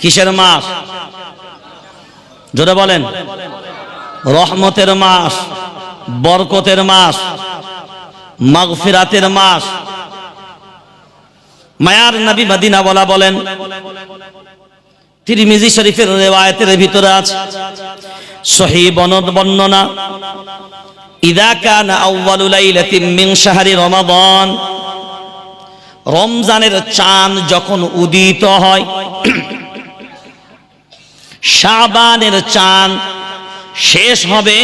কিসের মাস? জোরে বলেন। রহমতের মাস, বরকতের মাস, মাগফিরাতের মাস। মায়ার নবী মদিনা বলা বলেন, তিরমিজি শরীফের রেওয়ায়েতের ভিতরে আছে, সহি বনদ বর্ণনা, ইদা কানা আউয়ালু লাইলাতিন মিন শাহরি রমাদান। রমজানের চাঁদ যখন উদিত হয় শাবানের চাঁদ শেষ হবে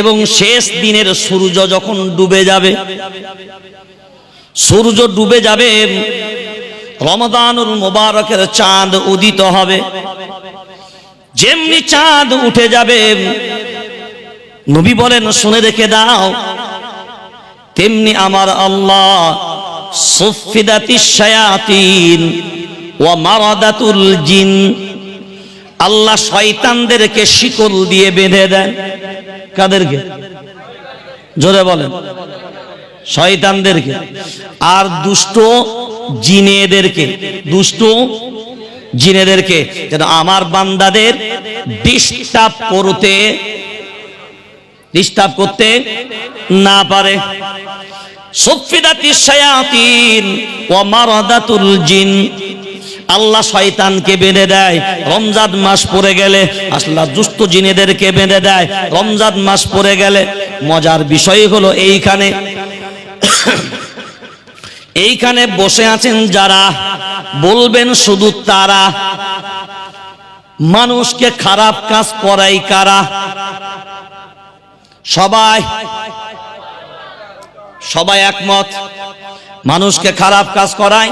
এবং শেষ দিনের সূর্য যখন ডুবে যাবে, সূর্য ডুবে যাবে রমদানুল মোবারকের চাঁদ উদিত হবে। যেমনি চাঁদ উঠে যাবে, নবী বলেন, শুনে রেখে দাও, তেমনি আমার আল্লাহ সুফিদাতি শায়াতিন ও মারাদাতুল জিন আল্লাহ শয়তানদেরকে শিকল দিয়ে বেঁধে দেন কাদেরকে? জোরে বলেন। শয়তানদেরকে। আর দুষ্ট জিনেদেরকে দুষ্ট জিনেদেরকে যেন আমার বান্দাদের ডিস্টার্ব করতে ডিস্টার্ব করতে না পারে। সুফিদাতি শায়াতিন ওয়া মারাদাতুল জিন। আল্লাহ শয়তানকে বেঁধে দেয়। রমজান মাস পড়ে গেলে আল্লাহ দুষ্ট জিনেদেরকে বেঁধে দেয়। রমজান মাস পড়ে গেলে মজার বিষয় হলো এইখানে। এইখানে বসে আছেন যারা, বলবেন শুধু তারা। মানুষকে খারাপ কাজ করাই কারা? সবাই সবাই একমত। মানুষকে খারাপ কাজ করায়।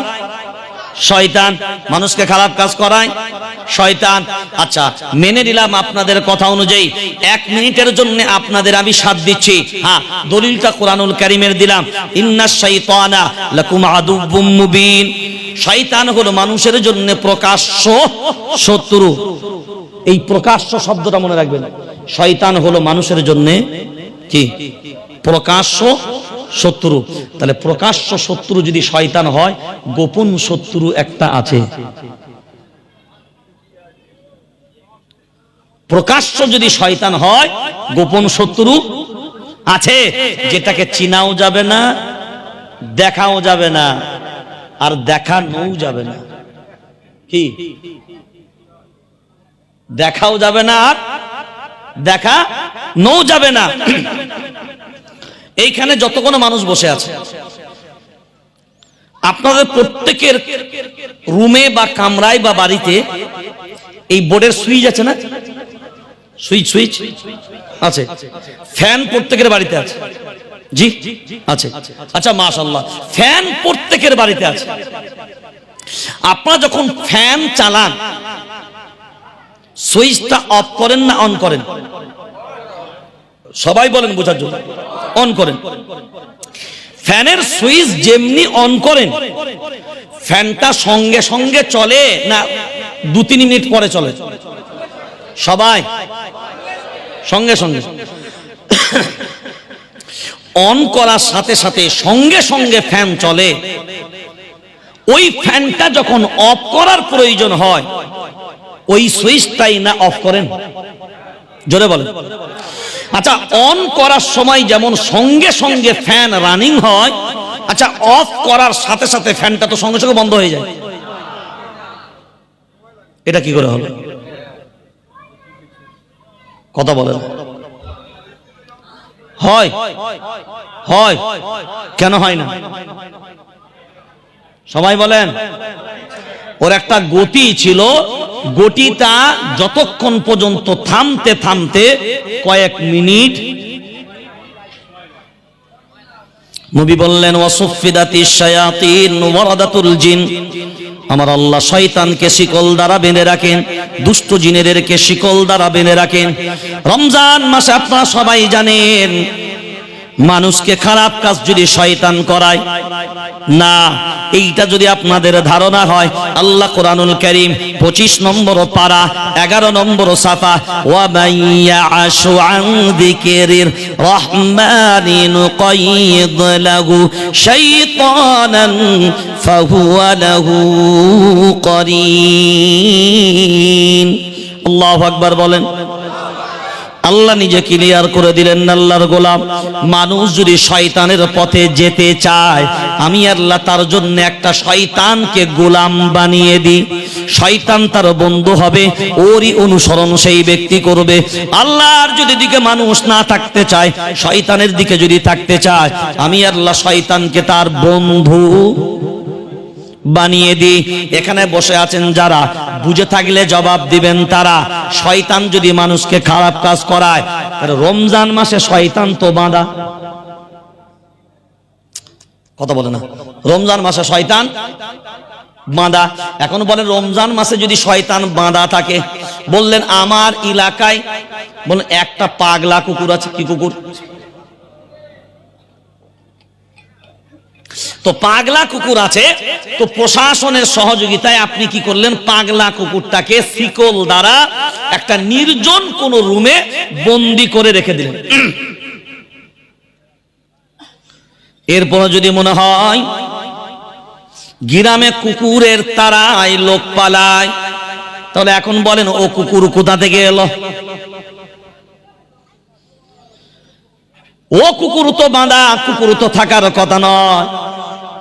শয়তান মানুষকে খারাপ কাজ করায়। শয়তান আচ্ছা মেনে নিলাম আপনাদের কথা অনুযায়ী, এক মিনিটের জন্য আপনাদের আমি সাথ দিচ্ছি। হ্যাঁ দলিলটা কোরআনুল কারিমের দিলাম। ইন্না শাইতানা লাকুম আদুব্বুম মুবিন। শয়তান হলো মানুষের জন্য প্রকাশ্য শত্রু। এই প্রকাশ্য শব্দটা মনে রাখবেন। শয়তান হলো মানুষের জন্য কি? প্রকাশ্য শত্রু। তাহলে প্রকাশ্য শত্রু যদি শয়তান হয়, গোপন শত্রু একটা আছে। প্রকাশ্য যদি শয়তান হয়, গোপন শত্রু আছে। যেটাকে চিনাও যাবে না, দেখাও যাবে না, আর দেখানোও যাবে না। কি? দেখাও যাবে না আর দেখা নৌ যাবে না। এইখানে যতক্ষণ মানুষ বসে আছে, আপনাদের প্রত্যেকের রুমে বা কামরায় বা বাড়িতে এই বোর্ডের সুইচ আছে না? Switch switch? আছে। ফ্যান প্রত্যেকের বাড়িতে আছে। জি? আছে। আচ্ছা মাশাল্লাহ ফ্যান প্রত্যেকের বাড়িতে আছে। আপনারা যখন ফ্যান চালান, সুইচটা অফ করেন না অন করেন? সবাই বলেন বোঝার জন্য। অন করেন। ফ্যানের সুইচ যেমনি অন করেন, ফ্যানটা সঙ্গে সঙ্গে চলে না দু তিন মিনিট পরে চলে? সবাই? সঙ্গে সঙ্গে। অন করার সাথে সাথে সঙ্গে সঙ্গে ফ্যান চলে। ওই ফ্যানটা যখন অফ করার প্রয়োজন হয়, ওই সুইচটাই না অফ করেন? জোরে বলেন। আচ্ছা অন করার সময় যেমন সঙ্গে সঙ্গে ফ্যান রানিং হয় আচ্ছা অফ করার সাথে সাথে ফ্যানটা তো সঙ্গে সঙ্গে বন্ধ হয়ে যায়। এটা কি করে হবে? কথা বলেন। হয় হয়, কেন হয় না? সবাই বলেন, ওর একটা গতি ছিল গতিটা যতক্ষণ পর্যন্ত থামতে থামতে কয়েক মিনিট। নবী বললেন, ওয়াসুফিদাতি শায়াতিন, ওয়ারাদাতুল জিন। আমার আল্লাহ শয়তানকে শিকল দ্বারা বেঁধে রাখেন, দুষ্ট জিনেদেরকে শিকল দ্বারা বেঁধে রাখেন। রমজান মাসে আপনারা সবাই জানেন মানুষকে খারাপ কাজ যদি শয়তান করায়, না, এইটা যদি আপনাদের ধারণা হয়, আল্লাহ কোরআনুল করিম পঁচিশ নম্বর পারা, এগারো নম্বর সাফা ওয়াবাইয়া আশু আন দিকেরির রহমানি নুকাইদ লাহু শাইতানান ফাহুয়া লাহু আকবার বলেন আল্লাহ নিজে ক্লিয়ার করে দিলেন আল্লাহর গোলাম। মানুষ যদি শয়তানের পথে যেতে চায়, আমি আল্লাহ তার জন্য একটা শয়তানকে গোলাম বানিয়ে দিই। শয়তান তার বন্ধু হবে, ওরই অনুসরণ সেই ব্যক্তি করবে। আল্লাহর যদি দিকে মানুষ না থাকতে চায়, শয়তানের দিকে যদি থাকতে চায়, আমি আল্লাহ শয়তানকে তার বন্ধু বানিয়ে দিই। এখানে বসে আছেন যারা, বুঝে থাকলে জবাব দিবেন তারা। শয়তান যদি মানুষকে খারাপ কাজ করায় রমজান মাসে শয়তান তো বাঁধা। কথা বলে না। রমজান মাসে শয়তান বাঁধা। এখন বলেন, রমজান মাসে যদি শয়তান বাঁধা থাকে, বললেন, আমার এলাকায়, বলেন, একটা পাগলা কুকুর আছে। কি কুকুর? তো পাগলা কুকুর আছে, তো প্রশাসনের সহযোগিতায় আপনি কি করলেন? পাগলা কুকুরটাকে শিকল দ্বারা একটা নির্জন কোন রুমে বন্দি করে রেখে দিলেন। এরপর যদি মনে হয়, গিরামে কুকুরের তারাই লোক পালায়, তাহলে এখন বলেন, ও কুকুর কোথা থেকে এলো? ও কুকুর তো বাঁধা, কুকুর তো থাকার কথা নয়।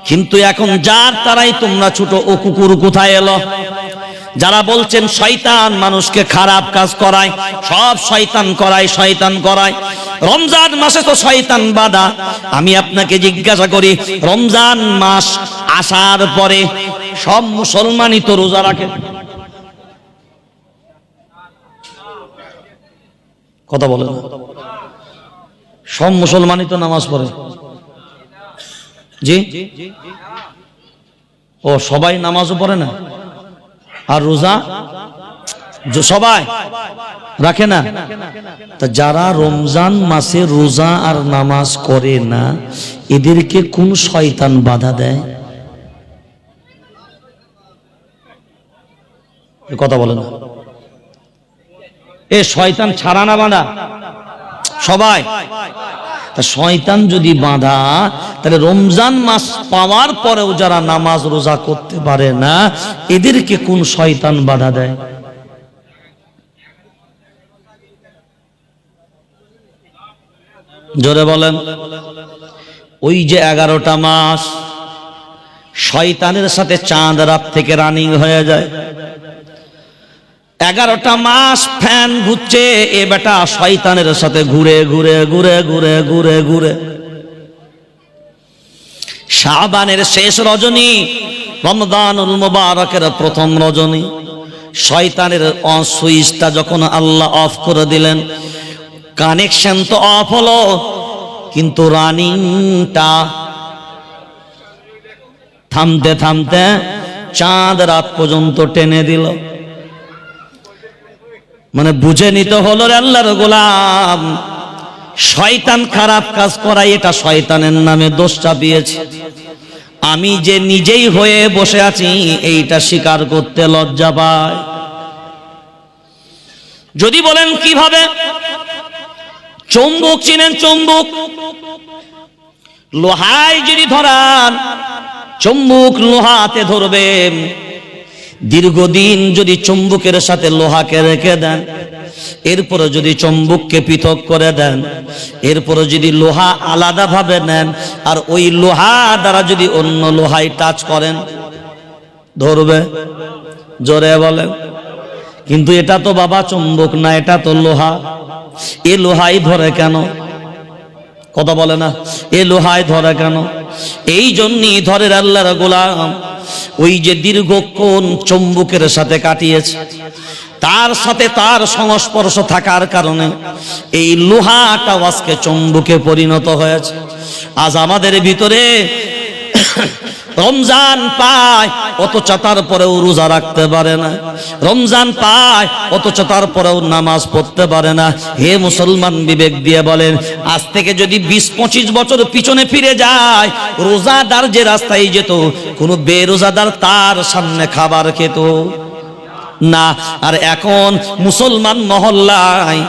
কিন্তু এখন যার তারাই তোমরা ছোট ও কুকুর কোথায় এলো? যারা বলছেন শয়তান মানুষকে খারাপ কাজ করায়, সব শয়তান করায় শয়তান করায়। রমজান মাসে তো শয়তান বাধা। আমি আপনাকে জিজ্ঞাসা করি, রমজান মাস আসার পরে সব মুসলমানই তো রোজা রাখে? কথা বলে সব মুসলমানই তো নামাজ পড়ে। জি? ও, সবাই নামাজও পড়ে না? আর রোজা? সবাই? রাখে না? তা যারা রমজান মাসে রোজা আর নামাজ করে না, এদেরকে কোন শয়তান বাধা দেয়? কথা বলে না এ শয়তান ছাড়া না বাঁধা? সবাই? শয়তান যদি বাঁধা, তাহলে রমজান মাস পাওয়ার পরেও যারা নামাজ রোজা করতে পারে না, এদেরকে কোন শয়তান বাধা দেয়? জোরে বলেন। ওই যে এগারোটা মাস, শয়তানের সাথে চাঁদ রাত থেকে রানিং হয়ে যায়। এগারোটা মাস ফ্যান ঘুরছে, এ বেটা শয়তানের সাথে ঘুরে ঘুরে ঘুরে ঘুরে ঘুরে ঘুরে। শাবানের শেষ রজনী রমদানুল মুবারকের প্রথম রজনী। শয়তানের সুইচটা যখন আল্লাহ অফ করে দিলেন, কানেকশন তো অফ হলো, কিন্তু রানিংটা থামতে থামতে চাঁদ রাত পর্যন্ত টেনে দিল। মানে বুঝে নিতে হলো রে আল্লাহর গোলাম। শয়তান খারাপ কাজ করাই এটা শয়তানের নামে দোষ চাপিয়েছে। আমি যে নিজেই হয়ে বসে আছি, এইটা স্বীকার করতে লজ্জা পায়। যদি বলেন কীভাবে? চম্বুক চিনেন চম্বুক। লোহায় যদি ধরান, চম্বুক লোহাতে ধরবেন। দীর্ঘদিন যদি চম্বুকের সাথে লোহাকে রেখে দেন এরপরে যদি চম্বুককে পৃথক করে দেন এরপরে যদি লোহা আলাদাভাবে নেন, আর ওই লোহা দ্বারা যদি অন্য লোহায় টাচ করেন, ধরবে? জোরে বলেন। কিন্তু এটা তো বাবা চম্বুক না, এটা তো লোহা। এ লোহাই ধরে কেন? কথা বলে না। এ লোহায় ধরে কেন? এই জন্যই ধরে আল্লাহর গোলাম। ওই যে দীর্ঘক্ষণ চম্বুকের সাথে কাটিয়েছে, তার সাথে তার সংস্পর্শ থাকার কারণে এই লোহাটা আজকে চম্বুকে পরিণত হয়েছে। আজ আমাদের ভিতরে রমজান পায়, অথচ তারপরেও রোজা রাখতে পারে না। রমজান পায় অত অথচ তারপরেও নামাজ পড়তে পারে না। হে মুসলমান বিবেক দিয়ে বলেন, আজ থেকে যদি বিশ পঁচিশ বছর পিছনে ফিরে যায়, রোজাদার যে রাস্তায় যেত, কোনো বেরোজাদার তার সামনে খাবার খেত। না, আর এখন মুসলমান মহল্লায়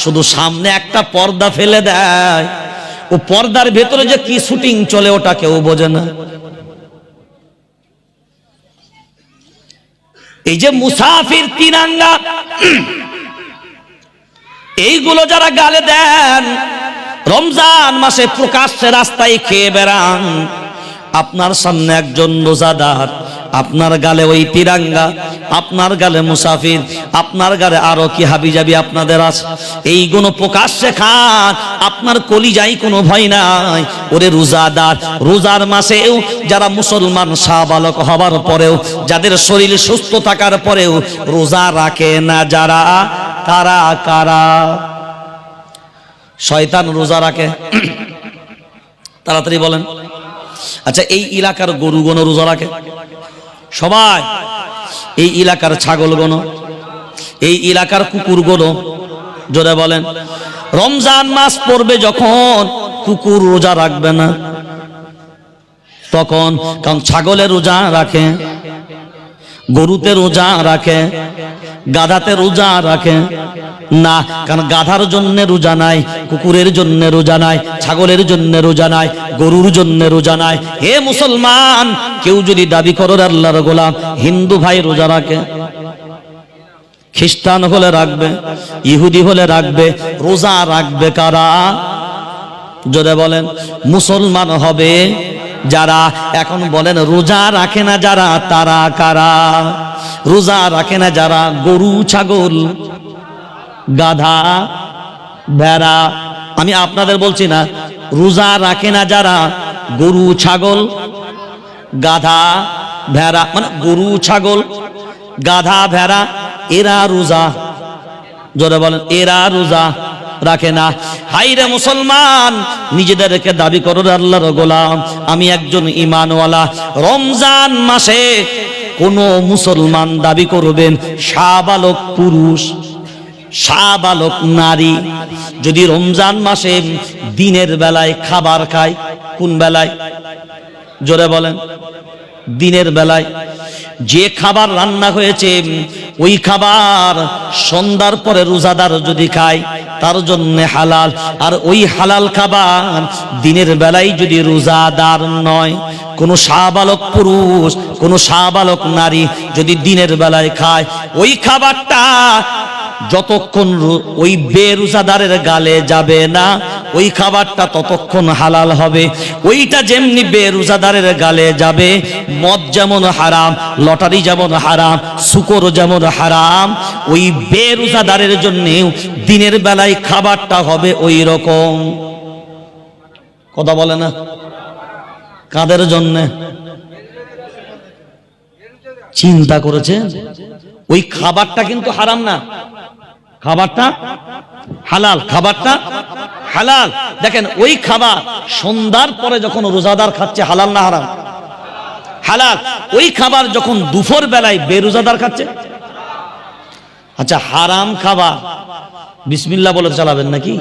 শুধু সামনে একটা পর্দা ফেলে দেয়। ও পর্দার ভেতরে যে কি শুটিং চলে ওটা কেউ বোঝে না। এই যে মুসাফির তিনাঙ্গা এইগুলো যারা গালে দেন, রমজান মাসে প্রকাশ্যে রাস্তায় খেয়ে বেড়ান, আপনার সামনে একজন রোজাদার আপনার গালে ওই তিরাঙ্গা, আপনার গালে মুসাফির, আপনার গালে আরও কি হাবিজাবি আপনাদের আছে? এইগুলো প্রকাশ্যে খান, আপনার কলি কলিজাই কোনো ভয় নাই। ওরে রোজাদার, রোজার মাসেও যারা মুসলমান সাবালক হবার পরেও, যাদের শরীর সুস্থ থাকার পরেও রোজা রাখে না যারা, তারা কারা? শয়তান রোজা রাখে। তাড়াতাড়ি বলেন। আচ্ছা এই এলাকার গরুগণ রোজা রাখে? সবাই, এই এলাকার ছাগলগুলো এই এলাকার কুকুরগুলো জোরে বলেন। রমজান মাস পড়বে যখন কুকুর রোজা রাখবে না, তখন কারণ ছাগলে রোজা রাখে, গরুতে রোজা রাখে গাধাতে রোজা রাখে। না, কারণ গাধার জন্য রোজা নাই, কুকুরের জন্য রোজা নাই, ছাগলের জন্য রোজা নাই, গরুর জন্য রোজা নাই। হে মুসলমান, কেউ যদি দাবি করো আল্লাহর গোলাম, হিন্দু ভাই রোজা রাখে, খ্রিস্টান হলে রাখবে, ইহুদি হলে রাখবে, রোজা রাখবে কারা? জোরে বলেন, মুসলমান হবে যারা এখন বলেন রোজা রাখে না যারা, তারা কারা? রোজা রাখে না যারা? গরু, ছাগল, গাধা, ভেড়া। আমি আপনাদের বলছি না, রোজা রাখে না যারা? গরু, ছাগল, গাধা, ভেড়া মানে গরু, ছাগল, গাধা, ভেড়া, এরা রোজা। জোরে বলেন, এরা রোজা। রাখে না। হাইরে মুসলমান, নিজেদেরকে দাবি করো আল্লাহর গোলাম। আমি একজন ইমানওয়ালা রমজান মাসে কোন মুসলমান দাবি করবেন শাবালক পুরুষ শাবালক নারী। যদি রমজান মাসে দিনের বেলায় খাবার খায়, কোন বেলায়? জোরে বলেন। দিনের বেলায় যে খাবার রান্না হয়েছে ওই খাবার সন্ধ্যার পরে রোজাদার যদি খায়, তার জন্য হালাল। আর ওই হালাল খাবার দিনের বেলায় যদি রোজাদার নয়, কোন সাবালক পুরুষ, কোন সাবালক নারী যদি দিনের বেলায় খায়, ওই খাবারটা যতক্ষণ ওই বেরোজাদারের গালে যাবে না, ওই খাবারটা ততক্ষণ হালাল হবে। ওইটা যেমনি বেরোজাদারের গালে যাবে, মদ যেমন হারাম, লটারি যেমন হারাম, শুকর যেমন হারাম, ওই বেরোজাদারের জন্য দিনের বেলায় খাবারটা হবে ওই রকম। কথা বলে না? কাদের জন্যে? চিন্তা করেছে ওই খাবারটা কিন্তু হারাম না। খাবারটা হালাল খাবারটা হালাল। দেখেন, ওই খাবার সন্ধ্যার পরে যখন রোজাদার খাচ্ছে, হালাল না হারাম? হালাল। ওই খাবার যখন দুপুর বেলায় বেরোজাদার খাচ্ছে? আচ্ছা হারাম খাবার। বিসমিল্লাহ বলে চালাবেন নাকি?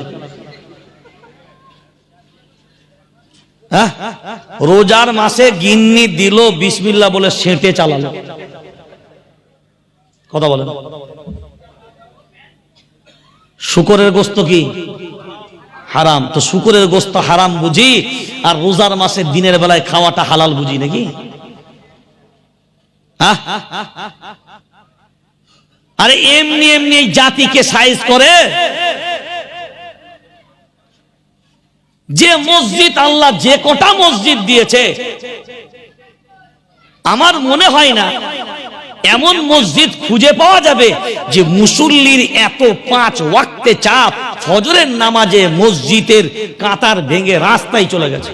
হ্যাঁ? রোজার মাসে গিন্নি দিল, বিসমিল্লাহ বলে সেঁটে চালালো। কথা বলেন। শুকরের গোস্ত কি? হারাম। তো শুকরের গোস্ত হারাম বুঝি, আর রোজার মাসে দিনের বেলায় খাওয়াটা হালাল বুঝি নাকি? আরে এমনি এমনি জাতিকে সাইজ করে, যে মসজিদ আল্লাহ যে কটা মসজিদ দিয়েছে, আমার মনে হয় না এমন মসজিদ খুঁজে পাওয়া যাবে যে মুসল্লির এত পাঁচ ওয়াক্তে চাপ ফজরের নামাজে মসজিদের কাতার ভেঙে রাস্তায় চলে গেছে।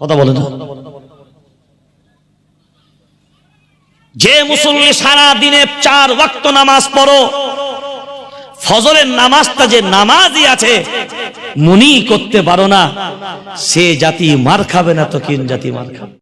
কথা বলে যে মুসল্লি সারা দিনে চার ওয়াক্ত নামাজ পড়ো, ফজরের নামাজটা যে নামাজই আছে মনি করতে পারো না। সে জাতি মার খাবে না তো কিন জাতি মার খাবে?